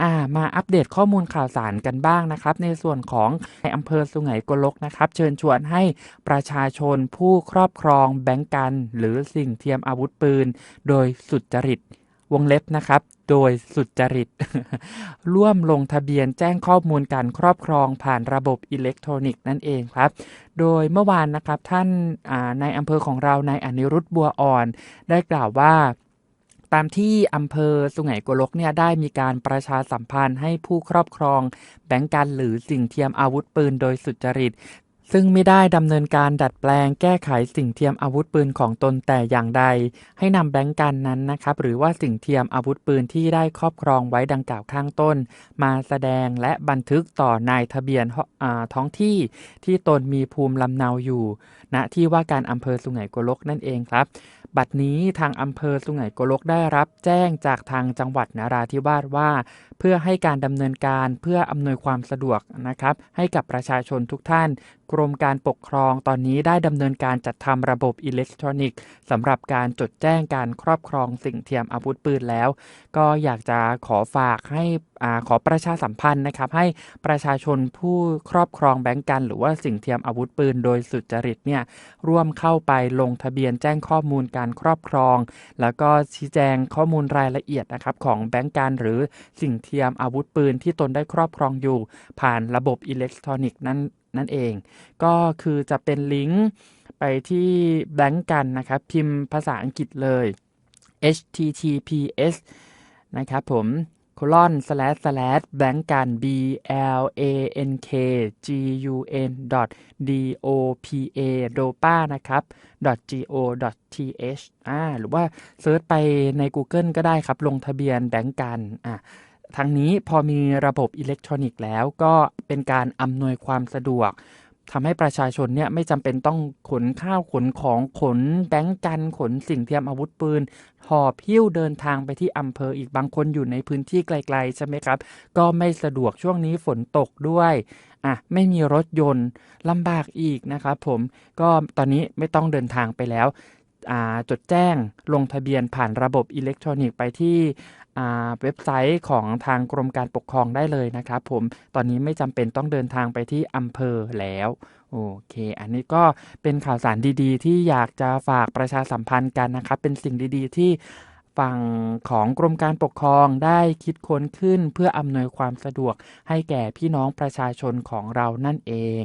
อ่ามาอัปเดตข้อมูลข่าวสารกันบ้างนะครับ ในส่วนของในอำเภอสุไหงโกลกนะครับ เชิญชวนให้ประชาชนผู้ครอบครองแบงก์กัน หรือสิ่งเทียมอาวุธปืน โดยสุจริตวงเล็บนะครับ โดยสุจริต ร่วมลงทะเบียนแจ้งข้อมูลการครอบครองผ่านระบบอิเล็กทรอนิกส์นั่นเองครับ โดยเมื่อวานนะครับท่านในอำเภอของเราในอนิรุตบัวอ่อน ได้กล่าวว่า ตามที่อำเภอสุไหงโกลกเนี่ยได้มีการประชาสัมพันธ์ให้ผู้ครอบครอง แบงก์กันหรือสิ่งเทียมอาวุธปืนโดยสุจริต ซึ่งไม่ได้ดำเนินการดัดแปลงแก้ไขสิ่งเทียมอาวุธปืนของตนแต่อย่างใด ให้นำแบงก์กันนั้นนะครับ หรือว่าสิ่งเทียมอาวุธปืนที่ได้ครอบครองไว้ดังกล่าวข้างต้น มาแสดงและบันทึกต่อนายทะเบียนท้องที่ที่ตนมีภูมิลำเนาอยู่ณที่ว่าการอำเภอสุไหงโกลกนั่นเองครับ บัดนี้ทางอำเภอสุไหงโกลกได้รับแจ้งจากทางจังหวัดนาราธิวาสว่า เพื่อให้การดำเนินการเพื่ออำนวยความสะดวกนะครับ ให้กับประชาชนทุกท่าน กรมการปกครองตอนนี้ได้ดำเนินการจัดทำระบบอิเล็กทรอนิกส์สำหรับการจดแจ้งการครอบครองสิ่งเทียมอาวุธปืนแล้ว ก็อยากจะขอฝากให้อขอประชาสัมพันธ์นะครับให้ประชาชนผู้ครอบครองแบงก์กันหรือว่าสิ่งเทียมอาวุธปืนโดยสุจริตเนี่ยร่วมเข้าไปลงทะเบียนแจ้งข้อมูลการครอบครอง แล้วก็ชี้แจงข้อมูลรายละเอียดนะครับของแบงก์การหรือสิ่งเทียมอาวุธปืนที่ตนได้ครอบครองอยู่ ผ่านระบบอิเล็กทรอนิกส์นั้นนั่นเอง ก็คือจะเป็นลิงก์ไปที่แบงก์กันนะครับพิมพ์ภาษาอังกฤษเลย https นะครับผม colon slash slash แบงกัน b l a n k g u n dot d o p a dopa นะครับ dot g o t h อ่าหรือว่าเซิร์ชไปใน Google ก็ได้ครับ ลงทะเบียนแบงกันอ่า ทั้งนี้พอมีระบบอิเล็กทรอนิกส์แล้วก็เป็นการอำนวยความสะดวกทำให้ประชาชนเนี่ยไม่จำเป็นต้องขนข้าวขนของขนแบงกันขนสิ่งเทียมอาวุธปืนหอบพิ้วเดินทางไปที่อำเภออีกบางคนอยู่ในพื้นที่ไกลๆใช่ไหมครับ ก็ไม่สะดวกช่วงนี้ฝนตกด้วยอะไม่มีรถยนต์ลำบากอีกนะครับผมก็ตอนนี้ไม่ต้องเดินทางไปแล้ว จดแจ้งลงทะเบียนผ่านระบบอิเล็กทรอนิกส์ไปที่เว็บไซต์ของทางกรมการปกครองได้เลยนะครับผม ตอนนี้ไม่จำเป็นต้องเดินทางไปที่อำเภอแล้ว โอเค อันนี้ก็เป็นข่าวสารดีๆ ที่อยากจะฝากประชาสัมพันธ์กันนะครับ เป็นสิ่งดีๆ ที่ฝั่งของกรมการปกครองได้คิดค้นขึ้นเพื่ออำนวยความสะดวกให้แก่พี่น้องประชาชนของเรานั่นเอง